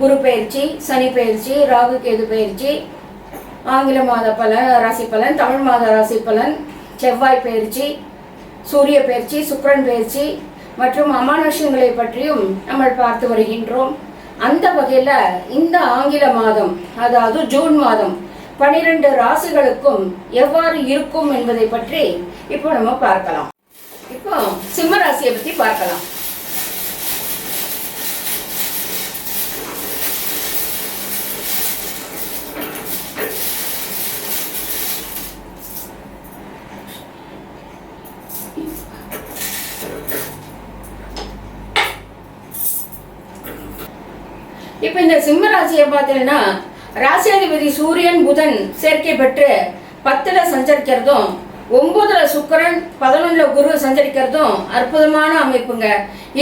குரு பயிற்சி சனி பயிற்சி ராகு கேது பயிற்சி ஆங்கில மாத பலன் ராசி பலன் தமிழ் மாத ராசி பலன் செவ்வாய் பயிற்சி சூரிய பயிற்சி சுக்கிரன் பயிற்சி மற்றும் அமானுஷங்களை பற்றியும் நம்ம பார்த்து வருகின்றோம். அந்த வகையில் இந்த ஆங்கில மாதம் அதாவது ஜூன் மாதம் பனிரெண்டு ராசிகளுக்கும் எவ்வாறு இருக்கும் என்பதை பற்றி இப்போ நம்ம பார்க்கலாம். இப்போ சிம்ம ராசியை பற்றி பார்க்கலாம். இப்போ இந்த சிம்ம ராசியை பார்த்தீங்கன்னா ராசியாதிபதி சூரியன் புதன் சேர்க்கை பெற்று பத்துல சஞ்சரிக்கிறதும் ஒன்பதுல சுக்கிரன் பதினொன்னுல குரு சஞ்சரிக்கிறதும் அற்புதமான அமைப்புங்க.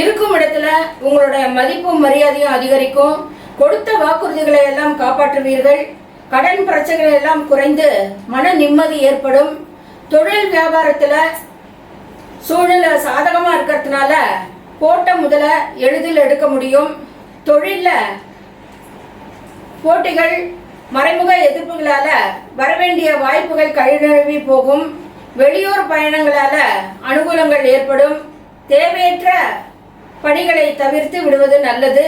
இருக்கும் இடத்துல உங்களோட மதிப்பும் மரியாதையும் அதிகரிக்கும். கொடுத்த வாக்குறுதிகளை எல்லாம் காப்பாற்றுவீர்கள். கடன் பிரச்சனைகள் எல்லாம் குறைந்து மன நிம்மதி ஏற்படும். தொழில் வியாபாரத்துல சூழ்நிலை சாதகமா இருக்கிறதுனால போட்ட முதல எளிதில் எடுக்க முடியும். தொழிலில் போட்டிகள் மறைமுக எதிர்ப்புகளால வரவேண்டிய வாய்ப்புகள் கழிநழுவி போகும். வெளியூர் பயணங்களால அனுகூலங்கள் ஏற்படும். தேவையற்ற பணிகளை தவிர்த்து விடுவது நல்லது.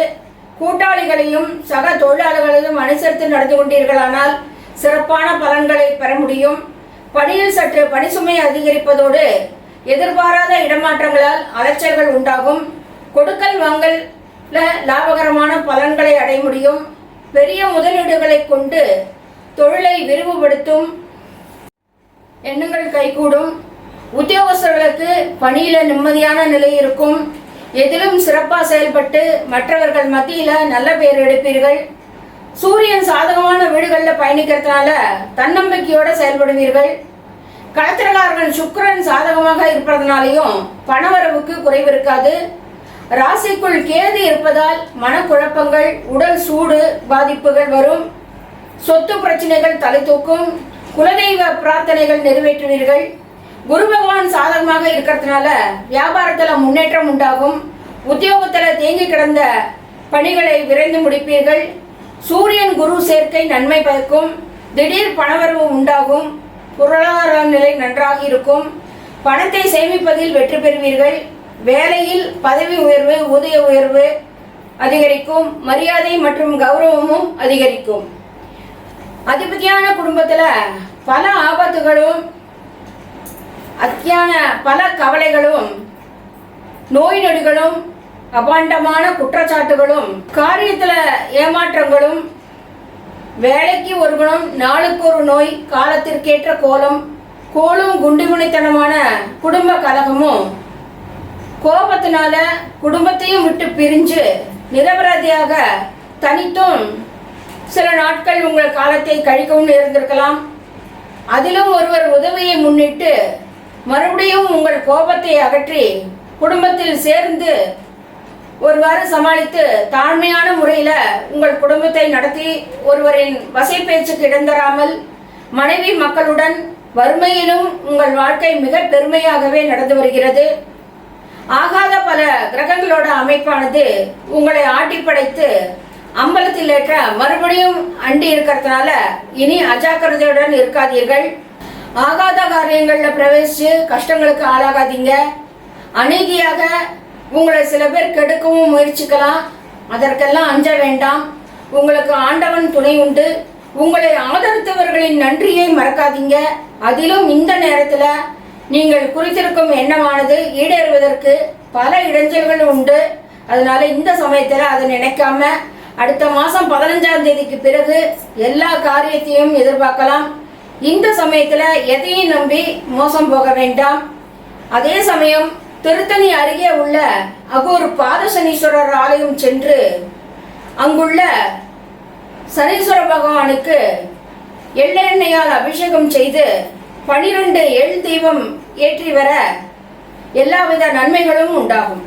கூட்டாளிகளையும் சக தொழிலாளர்களையும் அனுசரித்து நடந்து கொண்டீர்களானால் சிறப்பான பலன்களை பெற முடியும். பணியில் சற்று பணிசுமை அதிகரிப்பதோடு எதிர்பாராத இடமாற்றங்களால் அலைச்சல்கள் உண்டாகும். கொடுக்கல் வாங்கல் லாபகரமான பலன்களை அடைய முடியும். பெரிய முதலீடுகளை கொண்டு தொழிலை விரிவுபடுத்தும் எண்ணங்கள் கைகூடும். உத்தியோகஸ்தர்களுக்கு பணியில நிம்மதியான நிலை இருக்கும். எதிலும் சிறப்பாக செயல்பட்டு மற்றவர்கள் மத்தியில நல்ல பெயர் எடுப்பீர்கள். சூரியன் சாதகமான வீடுகளில் பயணிக்கிறதுனால தன்னம்பிக்கையோட செயல்படுவீர்கள். களத்திரகாரர்கள் சுக்கரன் சாதகமாக இருப்பதனாலையும் பணவரவுக்கு குறைவு இருக்காது. ராசிக்குள் கேது இருப்பதால் மனக்குழப்பங்கள் உடல் சூடு பாதிப்புகள் வரும். சொத்து பிரச்சனைகள் தலை தூக்கும். குலதெய்வ பிரார்த்தனைகள் நிறைவேற்றுவீர்கள். குரு பகவான் சாதகமாக இருக்கிறதுனால வியாபாரத்தில் முன்னேற்றம் உண்டாகும். உத்தியோகத்தில் தேங்கி கிடந்த பணிகளை விரைந்து முடிப்பீர்கள். சூரியன் குரு சேர்க்கை நன்மை பயக்கும் திடீர் பணவரவு உண்டாகும். பொருளாதார நிலை நன்றாக இருக்கும். பணத்தை சேமிப்பதில் வெற்றி பெறுவீர்கள். வேலையில் பதவி உயர்வு ஊதிய உயர்வு அதிகரிக்கும் மரியாதை மற்றும் கௌரவமும் அதிகரிக்கும். அதிபதியான குடும்பத்தில் பல ஆபத்துகளும் அத்தியான பல கவலைகளும் நோய் நொடிகளும் அபாண்டமான குற்றச்சாட்டுகளும் காரியத்தில் ஏமாற்றங்களும் வேலைக்கு ஒரு குணம் நாளுக்கு ஒரு நோய் காலத்திற்கேற்ற கோலம் கோலும் குண்டுகுணித்தனமான குடும்ப கலகமும் கோபத்தினால குடும்பத்தையும் விட்டு பிரிஞ்சு நிரபராதியாக தனித்தும் சில நாட்கள் உங்கள் காலத்தை கழிக்கவும் இருந்திருக்கலாம் அதிலும் ஒருவர் உதவியை முன்னிட்டு மறுபடியும் உங்கள் கோபத்தை அகற்றி குடும்பத்தில் சேர்ந்து ஒருவாறு சமாளித்து தாழ்மையான முறையில் உங்கள் குடும்பத்தை நடத்தி ஒருவரின் வசை பேச்சுக்கு இடந்தராமல் மனைவி மக்களுடன் வறுமையிலும் உங்கள் வாழ்க்கை மிக பெருமையாகவே நடந்து வருகிறது. ஆகாத பல கிரகங்களோட அமைப்பானது உங்களை ஆட்டி படைத்து அம்பலத்தில் ஏற்ற மறுபடியும் அண்டி இருக்கிறதுனால இனி அஜாக்கிரதையுடன் இருக்காதீர்கள். ஆகாத காரியங்களில் பிரவேசித்து கஷ்டங்களுக்கு ஆளாகாதீங்க. அநீதியாக உங்களை சில பேர் கெடுக்கவும் முயற்சிக்கலாம். அதற்கெல்லாம் அஞ்ச வேண்டாம். உங்களுக்கு ஆண்டவன் துணை உண்டு. உங்களை ஆதரித்தவர்களின் நன்றியை மறக்காதீங்க. அதிலும் இந்த நேரத்தில் நீங்கள் குறித்திருக்கும் எண்ணமானது ஈடேறுவதற்கு பல இடைஞ்சல்கள் உண்டு. அதனால இந்த சமயத்தில் அதை நினைக்காம அடுத்த மாதம் பதினஞ்சாம் தேதிக்கு பிறகு எல்லா காரியத்தையும் எதிர்பார்க்கலாம். இந்த சமயத்தில் எதையும் நம்பி மோசம் போக வேண்டாம். அதே சமயம் திருத்தணி அருகே உள்ள அகூர் பாதசனீஸ்வரர் ஆலயம் சென்று அங்குள்ள சனீஸ்வர பகவானுக்கு எள்ளெண்ணெயால் அபிஷேகம் செய்து பனிரெண்டு எள் தீபம் ஏற்றி வர எல்லாவித நன்மைகளும் உண்டாகும்.